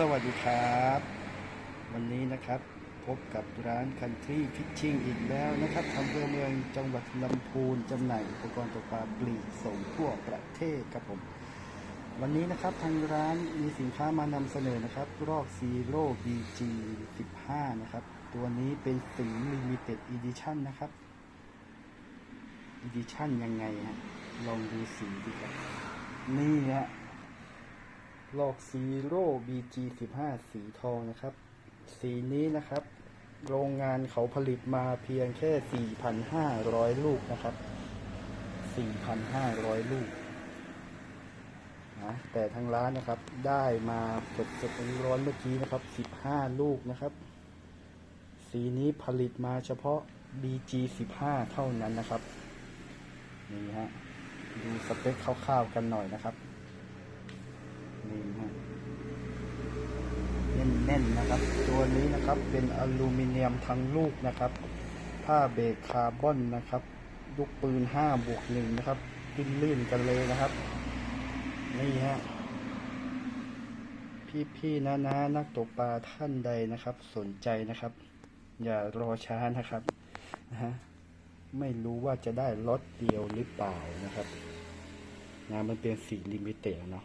สวัสดีครับ วันนี้นะครับพบกับร้านคันทรีฟิชชิ่งอีกแล้วนะครับอำเภอเมืองจังหวัดลำพูนจำหน่ายอุปกรณ์ตกปลาปลีกส่งทั่วประเทศครับผม วันนี้นะครับทางร้านมีสินค้ามานำเสนอนะครับ รอกซีโร่ BG 15 นะครับ ตัวนี้เป็นสีลิมิเต็ดอีดิชั่นนะครับอีดิชั่นยังไงฮะลองดูสีดีครับ นี่ฮะ ลอกซีโร่ BG 15สีทองนะครับ สีนี้นะครับ โรงงานเขาผลิตมาเพียงแค่4,500ลูกนะครับ4,500ลูกนะแต่ทางร้านนะครับได้มาสดสดๆร้อนเมื่อกี้นะครับ15ลูกนะครับ สีนี้ผลิตมาเฉพาะ BG 15เท่านั้นนะครับ นี่ฮะ ดูสเปคคร่าวๆกันหน่อยนะครับ นี่ฮะแน่นๆนะครับ ตัวนี้นะครับเป็นอลูมิเนียมทั้งลูกนะครับ ผ้าเบรกคาร์บอนนะครับลูกปืน5บวกหนึ่งนะครับลื่นๆกันเลยนะครับ นี่ฮะพี่ๆนะนะนักตกปลาท่านใดนะครับ สนใจนะครับ อย่ารอช้านะครับนะฮะไม่รู้ว่าจะได้ล็อตเดียวหรือเปล่านะครับงานมันเป็นสีลิมิเต็ดเนาะ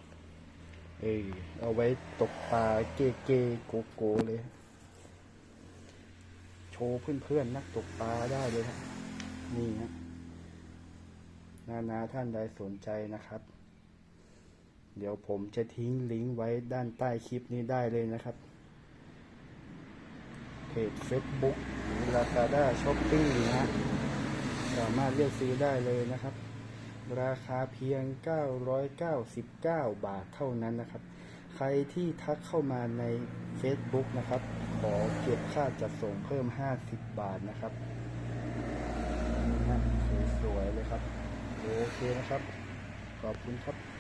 เออเอาไว้ตกปลาเกเกโกโกเลย โชว์เพื่อนๆนักตกปลาได้เลยนะนี่ฮะนานาท่านใดสนใจนะครับ เดี๋ยวผมจะทิ้งลิงก์ไว้ด้านใต้คลิปนี้ได้เลยนะครับ เพจ Facebook หรือ Lazada Shopping นะฮะสามารถเลือกซื้อได้เลยนะครับ ราคาเพียง 999 บาทเท่านั้นนะครับ ใครที่ทักเข้ามาใน Facebook นะครับ ขอเก็บค่าจัดส่งเพิ่ม 50 บาทนะครับฮะสวยๆเลยครับ โอเคนะครับ ขอบคุณครับ